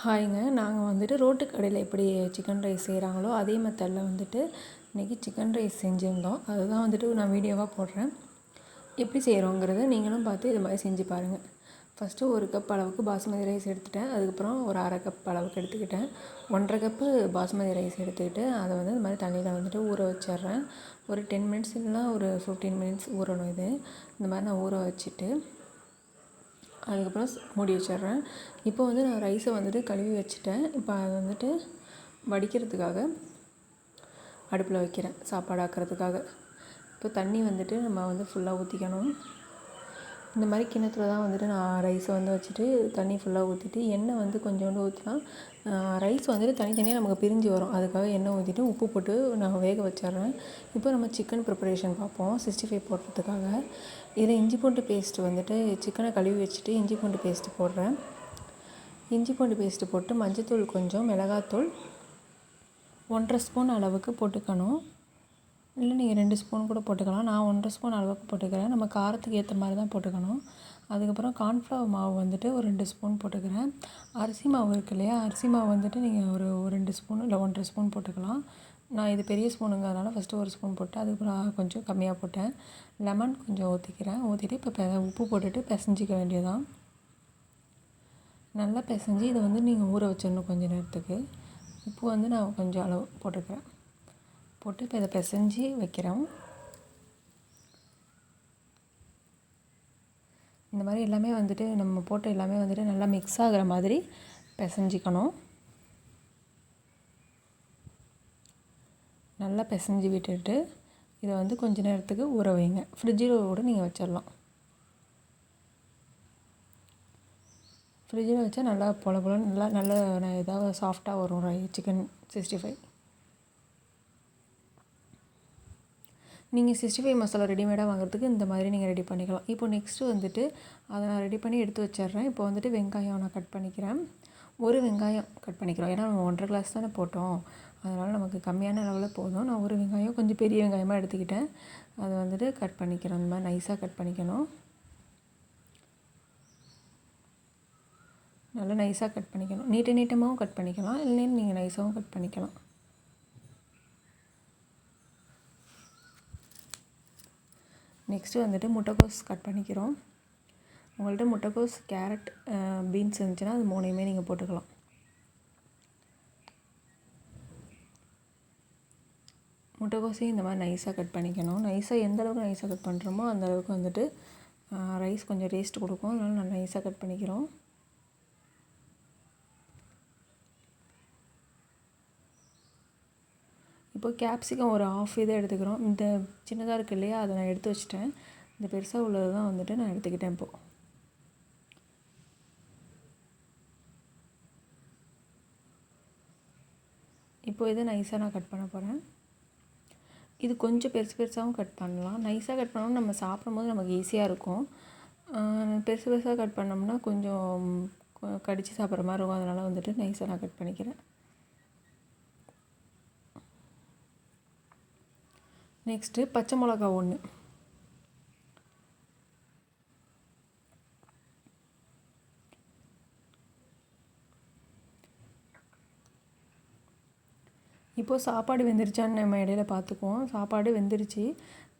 ஹாய்ங்க. நாங்கள் வந்துட்டு ரோட்டு கடையில் எப்படி சிக்கன் ரைஸ் செய்கிறாங்களோ அதே மெத்தடில் வந்துட்டு இன்றைக்கி சிக்கன் ரைஸ் செஞ்சுருந்தோம். அதுதான் வந்துட்டு நான் வீடியோவாக போடுறேன். எப்படி செய்கிறோங்கிறத நீங்களும் பார்த்து இது மாதிரி செஞ்சு பாருங்கள் ஃபஸ்ட்டு ஒரு கப் அளவுக்கு பாஸ்மதி ரைஸ் எடுத்துட்டேன். அதுக்கப்புறம் ஒரு அரை கப் அளவுக்கு எடுத்துக்கிட்டேன். ஒன்றரை கப்பு பாஸ்மதி ரைஸ் எடுத்துக்கிட்டு அதை வந்து இந்த மாதிரி தண்ணியில் வந்துட்டு ஊற வச்சிடுறேன். ஒரு டென் மினிட்ஸ் இல்லைனா ஒரு ஃபிஃப்டீன் மினிட்ஸ் ஊறணும் இது. இந்த மாதிரி நான் ஊற வச்சுட்டு அதுக்கப்புறம் மூடி வச்சிடுறேன். இப்போ வந்து நான் ரைஸை வந்துட்டு கழுவி வச்சுட்டேன். இப்போ அதை வந்துட்டு வடிக்கிறதுக்காக அடுப்பில் வைக்கிறேன். சாப்பாடு ஆக்கிறதுக்காக இப்போ தண்ணி வந்துட்டு நம்ம வந்து ஃபுல்லாக ஊற்றிக்கணும் இந்த மாதிரி கிணத்துல தான் வந்துட்டு நான் ரைஸை வந்து வச்சுட்டு தண்ணி ஃபுல்லாக ஊற்றிட்டு எண்ணெய் வந்து கொஞ்சோண்டு ஊற்றினா ரைஸ் வந்துட்டு தனித்தனியாக நமக்கு பிரிஞ்சு வரும். அதுக்காக எண்ணெய் ஊற்றிட்டு உப்பு போட்டு நான் வேக வச்சிடுறேன். இப்போ நம்ம சிக்கன் ப்ரிப்பரேஷன் பார்ப்போம். சிக்ஸ்டி ஃபைவ் போடுறதுக்காக. இதில் இஞ்சி பூண்டு பேஸ்ட்டு வந்துட்டு சிக்கனை கழுவி வச்சுட்டு இஞ்சி பூண்டு பேஸ்ட்டு போடுறேன். இஞ்சி பூண்டு பேஸ்ட்டு போட்டு மஞ்சத்தூள் கொஞ்சம் மிளகாத்தூள் ஒன்றரை ஸ்பூன் அளவுக்கு போட்டுக்கணும். இல்லை நீங்கள் ரெண்டு ஸ்பூன் கூட போட்டுக்கலாம். நான் ஒன்றரை ஸ்பூன் அளவுக்கு போட்டுக்கிறேன். நம்ம காரத்துக்கு ஏற்ற மாதிரி தான் போட்டுக்கணும். அதுக்கப்புறம் கார்ன்ஃப்ளவர் மாவு வந்துட்டு ஒரு ரெண்டு ஸ்பூன் போட்டுக்கிறேன். அரிசி மாவு இருக்கு இல்லையா? அரிசி மாவு வந்துட்டு நீங்கள் ஒரு ஒரு ரெண்டு ஸ்பூன் இல்லை ஒன்றரை ஸ்பூன் போட்டுக்கலாம். நான் இது பெரிய ஸ்பூனுங்கிறதுனால ஃபஸ்ட்டு ஒரு ஸ்பூன் போட்டு அதுக்கப்புறம் கொஞ்சம் கம்மியாக போட்டேன். லெமன் கொஞ்சம் ஊற்றிக்கிறேன் ஊற்றிட்டு இப்போ உப்பு போட்டுட்டு பிசைஞ்சிக்க வேண்டியதான் நல்லா பிசைஞ்சு இதை வந்து நீங்கள் ஊற வச்சிடணும் கொஞ்சம் நேரத்துக்கு. உப்பு வந்து நான் கொஞ்சம் அளவு போட்டுக்கிறேன். போட்டு இப்போ இதை பிசைஞ்சு வைக்கிறோம். இந்த மாதிரி எல்லாமே வந்துட்டு நம்ம போட்ட எல்லாமே வந்துட்டு நல்லா மிக்ஸ் ஆகிற மாதிரி பிசைஞ்சிக்கணும். நல்லா பிசைஞ்சு விட்டுட்டு இதை வந்து கொஞ்ச நேரத்துக்கு ஊற வைங்க. ஃப்ரிட்ஜில் கூட நீங்கள் வச்சிடலாம் ஃப்ரிட்ஜில் வச்சா நல்லா பொல பொல நல்லா நல்ல இதாக சாஃப்டாக வரும் ரை சிக்கன் சிக்ஸ்டி ஃபைவ் நீங்கள் சிக்ஸ்டி ஃபைவ் மசாலா ரெடிமேடாக வாங்குறதுக்கு இந்த மாதிரி நீங்கள் ரெடி பண்ணிக்கலாம். இப்போ நெக்ஸ்ட்டு வந்துட்டு அதை நான் ரெடி பண்ணி எடுத்து வச்சிடுறேன். இப்போ வந்துட்டு வெங்காயம் நான் கட் பண்ணிக்கிறேன். ஒரு வெங்காயம் கட் பண்ணிக்கிறோம். ஏன்னா நம்ம ஒன்றரை கிளாஸ் தானே போட்டோம். அதனால் நமக்கு கம்மியான அளவில் போதும். நான் ஒரு வெங்காயம் கொஞ்சம் பெரிய வெங்காயமாக எடுத்துக்கிட்டேன். அதை வந்துட்டு கட் பண்ணிக்கிறோம் இந்த மாதிரி நைஸாக கட் பண்ணிக்கணும். நல்லா நைஸாக கட் பண்ணிக்கணும். நீட்ட நீட்டமாகவும் கட் பண்ணிக்கலாம். இல்லைன்னு நீங்கள் நைஸாகவும் கட் பண்ணிக்கலாம். நெக்ஸ்ட்டு வந்துட்டு முட்டைக்கோஸ் கட் பண்ணிக்கிறோம். உங்கள்கிட்ட முட்டைக்கோஸ் கேரட் பீன்ஸ் இருந்துச்சுன்னா அது மூணையுமே நீங்கள் போட்டுக்கலாம். முட்டைக்கோஸையும் இந்த மாதிரி நைஸாக கட் பண்ணிக்கணும். நைஸாக எந்த அளவுக்கு நைஸாக கட் பண்ணுறோமோ அந்த அளவுக்கு வந்துட்டு ரைஸ் கொஞ்சம் டேஸ்ட் கொடுக்கும். அதனால் நான் நைஸாக கட் பண்ணிக்கிறோம். இப்போ கேப்சிகம் ஒரு ஆஃப் இதை எடுத்துக்கிறோம். இந்த சின்னதாக இருக்கு இல்லையா? அதை நான் எடுத்து வச்சிட்டேன். இந்த பெருசாக உள்ளது தான் வந்துட்டு நான் எடுத்துக்கிட்டேன் இப்போது இப்போ இதை நைஸாக நான் கட் பண்ண போகிறேன் இது கொஞ்சம் பெருசு பெருசாகவும் கட் பண்ணலாம். நைஸாக கட் பண்ணோம்னா நம்ம சாப்பிடும்போது நமக்கு ஈஸியாக இருக்கும். பெருசு பெருசாக கட் பண்ணோம்னா கொஞ்சம் கடித்து சாப்பிட்ற மாதிரி இருக்கும். அதனால் வந்துட்டு நைஸாக நான் கட் பண்ணிக்கிறேன். நெக்ஸ்ட்டு பச்சை மிளகா ஒன்று இப்போது சாப்பாடு வெந்துருச்சான்னு நம்ம இடையில பார்த்துக்குவோம். சாப்பாடு வெந்துருச்சு.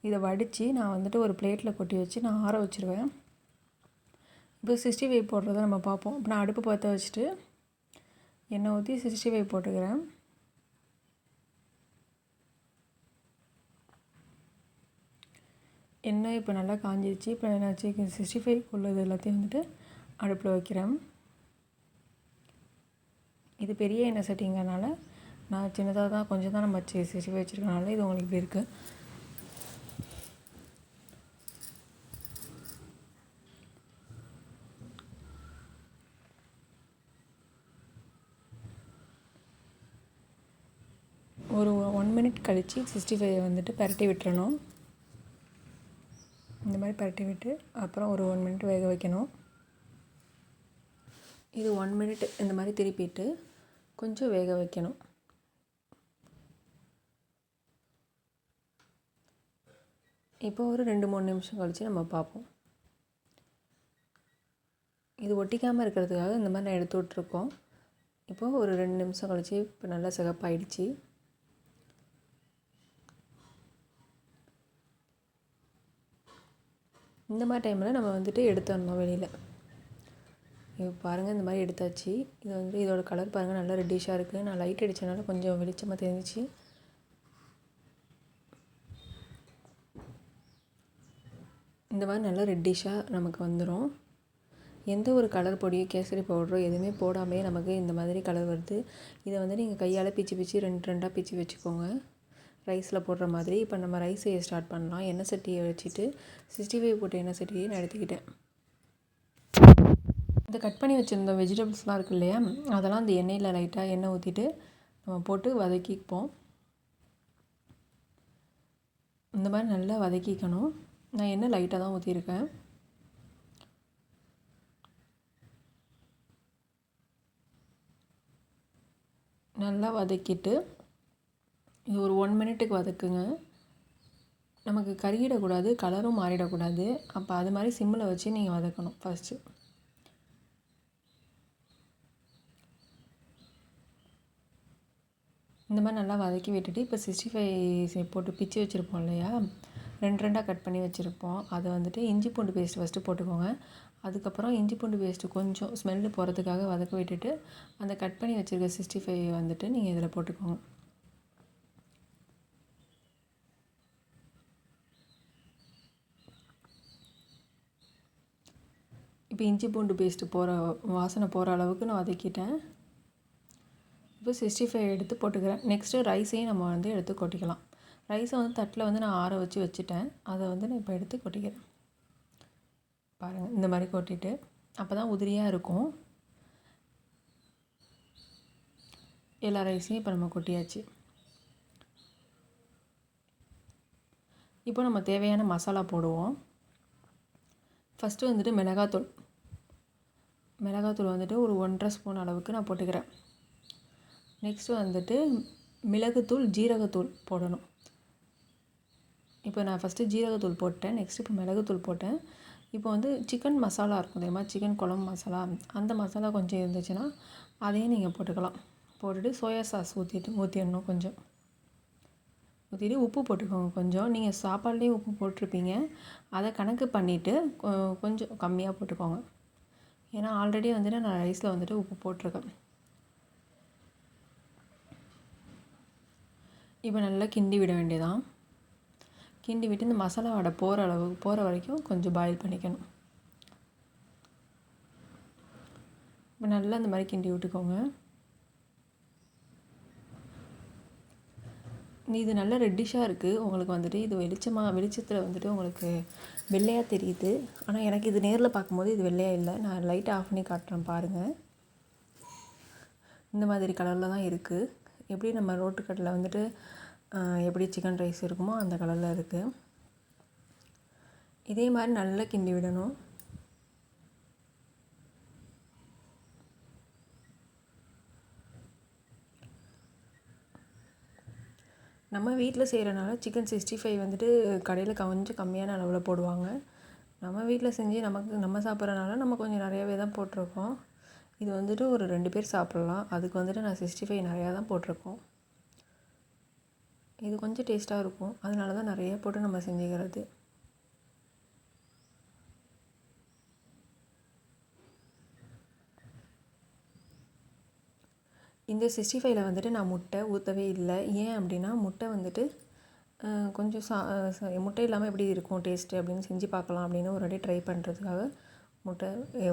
இதை வடித்து நான் வந்துட்டு ஒரு பிளேட்டில் கொட்டி வச்சு நான் ஆற வச்சுருவேன். இப்போ சிக்ஸ்டி ஃபைவ் போடுறத நம்ம பார்ப்போம். இப்போ நான் அடுப்பு பற்ற வச்சுட்டு எண்ணெய் ஊற்றி சிக்ஸ்டி ஃபைவ் போட்டுக்கிறேன். எண்ணெய் இப்போ நல்லா காஞ்சிருச்சு? இப்போ என்னாச்சு சிக்ஸ்டி ஃபைவ் உள்ளது எல்லாத்தையும் வந்துட்டு அடுப்பில் வைக்கிறேன். இது பெரிய எண்ணெய் சட்டிங்கிறனால நான் சின்னதாக தான் கொஞ்சம் தான் நம்ம வச்சு சிக்ஸ்டி ஃபைவ் வச்சுருக்கனால இது உங்களுக்கு இப்படி இருக்குது ஒரு ஒன் மினிட் கழித்து சிக்ஸ்டி ஃபைவ் வந்துட்டு பரட்டி விட்டுறணும். இந்த மாதிரி பரட்டி விட்டு அப்புறம் ஒரு ஒன் மினிட் வேக வைக்கணும். இது ஒன் மினிட் இந்த மாதிரி திருப்பிட்டு கொஞ்சம் வேக வைக்கணும். இப்போ ஒரு ரெண்டு மூணு நிமிஷம் கழித்து நம்ம பார்ப்போம். இது ஒட்டிக்காமல் இருக்கிறதுக்காக இந்த மாதிரி நான் எடுத்து விட்ருக்கோம் இப்போது ஒரு ரெண்டு நிமிஷம் கழித்து இப்போ நல்லா சிகப்பாயிடுச்சு. இந்த மாதிரி டைமில் நம்ம வந்துட்டு எடுத்துடணும் வெளியில்? இப்போ பாருங்கள் இந்த மாதிரி எடுத்தாச்சு. இது வந்து இதோட கலர் பாருங்கள் நல்லா ரெட்டிஷாக இருக்குது நான் லைட் அடித்தனால கொஞ்சம் வெளிச்சமாக தெரிஞ்சிச்சு. இந்த மாதிரி நல்லா ரெட்டிஷாக நமக்கு வந்துடும் எந்த ஒரு கலர் பொடியோ கேசரி பவுடரோ எதுவுமே போடாமே நமக்கு இந்த மாதிரி கலர் வருது. இதை வந்து நீங்கள் கையால் பிச்சு பிச்சு ரெண்டு ரெண்டாக பிச்சு வச்சுக்கோங்க. ரைஸில் போடுற மாதிரி இப்போ நம்ம ரைஸ் செய்ய ஸ்டார்ட் பண்ணலாம். எண்ணெய் சட்டியை வச்சுட்டு சிக்ஸ்டி ஃபைவ் போட்ட எண்ணெய் சட்டியை நான் எடுத்துக்கிட்டேன். இந்த கட் பண்ணி வச்சுருந்த வெஜிடபிள்ஸ்லாம் இருக்கு இல்லையா? அதெல்லாம் அந்த எண்ணெயில் லைட்டாக எண்ணெய் ஊற்றிட்டு நம்ம போட்டு வதக்கிப்போம். இந்த மாதிரி நல்லா வதக்கிக்கணும். நான் எண்ணெய் லைட்டாக தான் ஊற்றிருக்கேன் நல்லா வதக்கிட்டு இது ஒரு ஒன் மினிட்டுக்கு வதக்குங்க. நமக்கு கருகிடக்கூடாது கலரும் மாறிடக்கூடாது. அப்போ அது மாதிரி சிம்மில் வச்சு நீங்கள் வதக்கணும் ஃபஸ்ட்டு இந்த மாதிரி நல்லா வதக்கி விட்டுட்டு இப்போ சிக்ஸ்டி ஃபைவ் போட்டு பிச்சு வச்சுருப்போம் இல்லையா? ரெண்டு ரெண்டாக கட் பண்ணி வச்சுருப்போம். அதை வந்துட்டு இஞ்சி பூண்டு பேஸ்ட் ஃபஸ்ட்டு போட்டுக்கோங்க. அதுக்கப்புறம் இஞ்சி பூண்டு பேஸ்ட்டு கொஞ்சம் ஸ்மெல்லு போகிறதுக்காக வதக்க விட்டுட்டு அந்த கட் பண்ணி வச்சுருக்க சிக்ஸ்டி ஃபைவ் வந்துட்டு நீங்கள் இதில் போட்டுக்கோங்க. இப்போ இஞ்சி பூண்டு பேஸ்ட்டு போகிற வாசனை போகிற அளவுக்கு நான் வதக்கிட்டேன். இப்போ சிக்ஸ்டி ஃபைவ் எடுத்து போட்டுக்கிறேன். நெக்ஸ்ட்டு ரைஸையும் நம்ம வந்து எடுத்து கொட்டிக்கலாம். ரைஸை வந்து தட்டில் வந்து நான் ஆற வச்சு வச்சுட்டேன். அதை வந்து நான் இப்போ எடுத்து கொட்டிக்கிறேன். பாருங்கள் இந்த மாதிரி கொட்டிட்டு அப்போ தான் உதிரியாக இருக்கும். எல்லா ரைஸையும் இப்போ நம்ம கொட்டியாச்சு. இப்போ நம்ம தேவையான மசாலா போடுவோம். ஃபஸ்ட்டு வந்துட்டு மிளகாத்தூள். மிளகாத்தூள் வந்துட்டு ஒரு ஒன்றரை ஸ்பூன் அளவுக்கு நான் போட்டுக்கிறேன். நெக்ஸ்ட்டு வந்துட்டு மிளகுத்தூள் ஜீரகத்தூள் போடணும். இப்போ நான் ஃபஸ்ட்டு ஜீரகத்தூள் போட்டேன். நெக்ஸ்ட்டு இப்போ மிளகுத்தூள் போட்டேன். இப்போ வந்து சிக்கன் மசாலா இருக்கும் தெரியுமா? சிக்கன் குழம்பு மசாலா அந்த மசாலா கொஞ்சம் இருந்துச்சுன்னா அதையும் நீங்கள் போட்டுக்கலாம். போட்டுட்டு சோயா சாஸ் ஊற்றிட்டு ஊற்றிடணும் கொஞ்சம். ஊற்றிட்டு உப்பு போட்டுக்கோங்க கொஞ்சம். நீங்கள் சாப்பாடுலேயும் உப்பு போட்டிருப்பீங்க. அதை கணக்கு பண்ணிவிட்டு கொஞ்சம் கம்மியாக போட்டுக்கோங்க. ஏன்னா ஆல்ரெடி வந்துட்டு நான் ரைஸில் வந்துட்டு உப்பு போட்டிருக்கேன். இப்போ நல்லா கிண்டி விட வேண்டியதான் கிண்டி விட்டு இந்த மசாலா வடை போகிற அளவுக்கு போகிற வரைக்கும் கொஞ்சம் பாயில் பண்ணிக்கணும். இப்போ நல்லா இந்த மாதிரி கிண்டி விட்டுக்கோங்க. இது நல்லா ரெட்டிஷாக இருக்குது உங்களுக்கு வந்துட்டு இது வெளிச்சமாக வெளிச்சத்தில் வந்துட்டு உங்களுக்கு வெள்ளையாக தெரியுது. ஆனால் எனக்கு இது நேரில் பார்க்கும்போது இது வெள்ளையாக இல்லை. நான் லைட்டை ஆஃப் பண்ணி காட்டுறேன் பாருங்கள் இந்த மாதிரி கலரில் தான் இருக்குது எப்படி நம்ம ரோட்டுக்கட்டில் வந்துட்டு எப்படி சிக்கன் ரைஸ் இருக்குமோ அந்த கலரில் இருக்குது இதே மாதிரி நல்லா கிண்டி விடணும். நம்ம வீட்டில் செய்கிறனால சிக்கன் சிக்ஸ்டி ஃபைவ் வந்துட்டு கடையில் கொஞ்சம் கம்மியான அளவில் போடுவாங்க. நம்ம வீட்டில் செஞ்சு நமக்கு நம்ம சாப்பிட்றனால நம்ம கொஞ்சம் நிறையாவே தான் போட்டிருக்கோம். இது வந்துட்டு ஒரு ரெண்டு பேர் சாப்பிட்லாம். அதுக்கு வந்துட்டு நான் சிக்ஸ்டி ஃபைவ் நிறையா தான் போட்டிருக்கோம். இது கொஞ்சம் டேஸ்ட்டாக இருக்கும். அதனால தான் நிறைய போட்டு நம்ம செஞ்சுக்கிறது. இந்த சிக்ஸ்டி ஃபைவ்ல வந்துட்டு நான் முட்டை ஊற்றவே இல்லை. ஏன் அப்படின்னா முட்டை வந்துட்டு கொஞ்சம் சா முட்டை இல்லாமல் எப்படி இருக்கும் டேஸ்ட்டு அப்படின்னு செஞ்சு பார்க்கலாம் அப்படின்னு ஒரு வாட்டி ட்ரை பண்ணுறதுக்காக முட்டை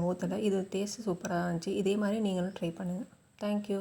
ஊற்றலை இது டேஸ்ட்டு சூப்பராக இருந்துச்சு. இதே மாதிரி நீங்களும் ட்ரை பண்ணுங்கள் தேங்க்யூ